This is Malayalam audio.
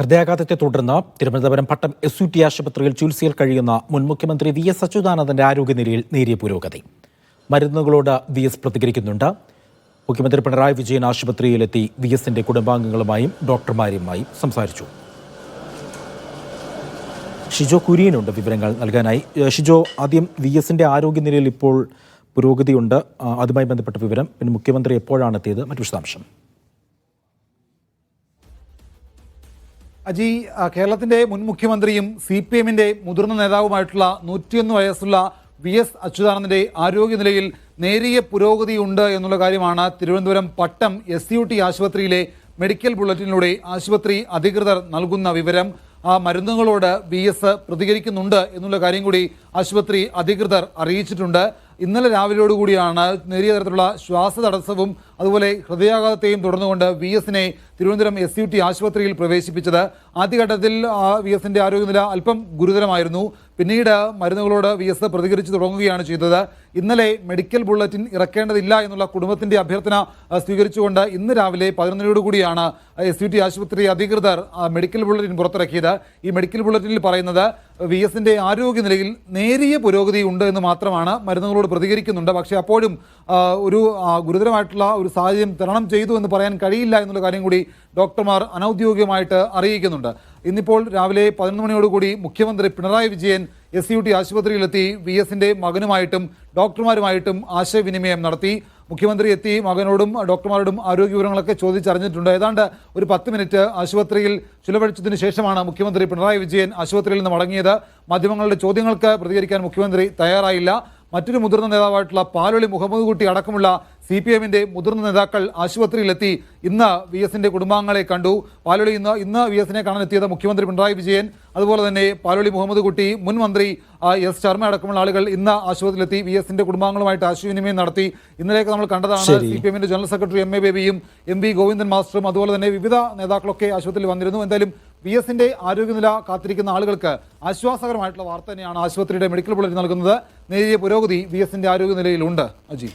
ഹൃദയാഘാതത്തെ തുടർന്ന് Thiruvananthapuram Pattom S U T ആശുപത്രിയിൽ ചികിത്സയിൽ കഴിയുന്ന മുൻ മുഖ്യമന്ത്രി വി എസ് അച്യുതാനന്ദന്റെ ആരോഗ്യനിലയിൽ നേരിയ പുരോഗതി. മരുന്നുകളോട് വി എസ് പ്രതികരിക്കുന്നുണ്ട്. മുഖ്യമന്ത്രി പിണറായി വിജയൻ ആശുപത്രിയിലെത്തി വി എസിന്റെ കുടുംബാംഗങ്ങളുമായും ഡോക്ടർമാരുമായും സംസാരിച്ചു. ഷിജോ കുര്യനുണ്ട് വിവരങ്ങൾ നൽകാനായി. ഷിജോ ആദ്യം വി എസിന്റെ ആരോഗ്യനിലയിൽ ഇപ്പോൾ പുരോഗതിയുണ്ട്. അതുമായി ബന്ധപ്പെട്ട വിവരം പിന്നെ മുഖ്യമന്ത്രി എപ്പോഴാണ് എത്തിയത്? മറ്റു വിശദാംശം. അജി കേരളത്തിന്റെ മുൻ മുഖ്യമന്ത്രിയും സി പി എമ്മിന്റെ മുതിർന്ന നേതാവുമായിട്ടുള്ള നൂറ്റിയൊന്ന് വയസ്സുള്ള വി എസ് അച്യുതാനന്ദന്റെ ആരോഗ്യനിലയിൽ നേരിയ പുരോഗതിയുണ്ട് എന്നുള്ള കാര്യമാണ് Thiruvananthapuram Pattom S U T ആശുപത്രിയിലെ മെഡിക്കൽ ബുള്ളറ്റിനിലൂടെ ആശുപത്രി അധികൃതർ നൽകുന്ന വിവരം ആ മരുന്നുകളോട് വി എസ് പ്രതികരിക്കുന്നുണ്ട് എന്നുള്ള കാര്യം കൂടി ആശുപത്രി അധികൃതർ അറിയിച്ചിട്ടുണ്ട്. ഇന്നലെ രാവിലെയോടുകൂടിയാണ് നേരിയ തരത്തിലുള്ള ശ്വാസ തടസ്സവും അതുപോലെ ഹൃദയാഘാതത്തെയും തുടർന്നുകൊണ്ട് വി എസിനെ തിരുവനന്തപുരം എസ് യു ടി ആശുപത്രിയിൽ പ്രവേശിപ്പിച്ചത്. ആദ്യഘട്ടത്തിൽ വി എസിന്റെ ആരോഗ്യനില അല്പം ഗുരുതരമായിരുന്നു. പിന്നീട് മരുന്നുകളോട് വി എസ് പ്രതികരിച്ചു തുടങ്ങുകയാണ് ചെയ്തത്. ഇന്നലെ മെഡിക്കൽ ബുള്ളറ്റിൻ ഇറക്കേണ്ടതില്ല എന്നുള്ള കുടുംബത്തിന്റെ അഭ്യർത്ഥന സ്വീകരിച്ചുകൊണ്ട് ഇന്ന് രാവിലെ പതിനൊന്നിനോടുകൂടിയാണ് എസ് യു ടി ആശുപത്രി അധികൃതർ മെഡിക്കൽ ബുള്ളറ്റിൻ പുറത്തിറക്കിയത്. ഈ മെഡിക്കൽ ബുള്ളറ്റിനിൽ പറയുന്നത് വി എസിന്റെ ആരോഗ്യനിലയിൽ നേരിയ പുരോഗതി ഉണ്ട് എന്ന് മാത്രമാണ് മരുന്നുകളോട് പ്രതികരിക്കുന്നുണ്ട്. പക്ഷേ അപ്പോഴും ഒരു ഗുരുതരമായിട്ടുള്ള ഒരു സാഹചര്യം തരണം ചെയ്തു എന്ന് പറയാൻ കഴിയില്ല എന്നുള്ള കാര്യം കൂടി ഡോക്ടർമാർ അനൌദ്യോഗികമായിട്ട് അറിയിക്കുന്നുണ്ട്. ഇന്നിപ്പോൾ രാവിലെ പതിനൊന്ന് മണിയോടുകൂടി മുഖ്യമന്ത്രി Pinarayi Vijayan S U T ആശുപത്രിയിലെത്തി വി എസിന്റെ മകനുമായിട്ടും ഡോക്ടർമാരുമായിട്ടും ആശയവിനിമയം നടത്തി. മുഖ്യമന്ത്രി എത്തി മകനോടും ഡോക്ടർമാരോടും ആരോഗ്യ വിവരങ്ങളൊക്കെ ചോദിച്ചറിഞ്ഞിട്ടുണ്ട്. ഏതാണ്ട് ഒരു പത്ത് മിനിറ്റ് ആശുപത്രിയിൽ ചിലവഴിച്ചതിന് ശേഷമാണ് മുഖ്യമന്ത്രി പിണറായി വിജയൻ ആശുപത്രിയിൽ നിന്ന് മടങ്ങിയത്. മാധ്യമങ്ങളുടെ ചോദ്യങ്ങൾക്ക് പ്രതികരിക്കാൻ മുഖ്യമന്ത്രി തയ്യാറായില്ല. മറ്റൊരു മുതിർന്ന നേതാവായിട്ടുള്ള പാലൊളി മുഹമ്മദ് കുട്ടി അടക്കമുള്ള സി പി എമ്മിന്റെ മുതിർന്ന നേതാക്കൾ ആശുപത്രിയിലെത്തി ഇന്ന് വി എസിന്റെ കുടുംബാംഗങ്ങളെ കണ്ടു. പാലൊളി ഇന്ന് ഇന്ന് വി എസിനെ കാണാൻ എത്തിയത് മുഖ്യമന്ത്രി പിണറായി വിജയൻ. അതുപോലെ തന്നെ പാലൊളി മുഹമ്മദ് കുട്ടി മുൻ മന്ത്രി എസ് ശർമ്മ അടക്കമുള്ള ആളുകൾ ഇന്ന് ആശുപത്രിയിലെത്തി വി എസിന്റെ കുടുംബാംഗങ്ങളുമായിട്ട് ആശയവിനിമയം നടത്തി. ഇന്നലെയൊക്കെ നമ്മൾ കണ്ടതാണ്. സി പി എമ്മിന്റെ ജനറൽ സെക്രട്ടറി എം എ ബേബിയും എം വി ഗോവിന്ദൻ മാസ്റ്ററും അതുപോലെ തന്നെ വിവിധ നേതാക്കളൊക്കെ ആശുപത്രിയിൽ വന്നിരുന്നു. എന്തായാലും വി എസിന്റെ ആരോഗ്യനില കാത്തിരിക്കുന്ന ആളുകൾക്ക് ആശ്വാസകരമായിട്ടുള്ള വാർത്ത തന്നെയാണ് ആശുപത്രിയുടെ മെഡിക്കൽ ബുള്ളറ്റിൻ നൽകുന്നത്. നേരിയ പുരോഗതി വി എസിന്റെ ആരോഗ്യനിലയിലുണ്ട്. അജി.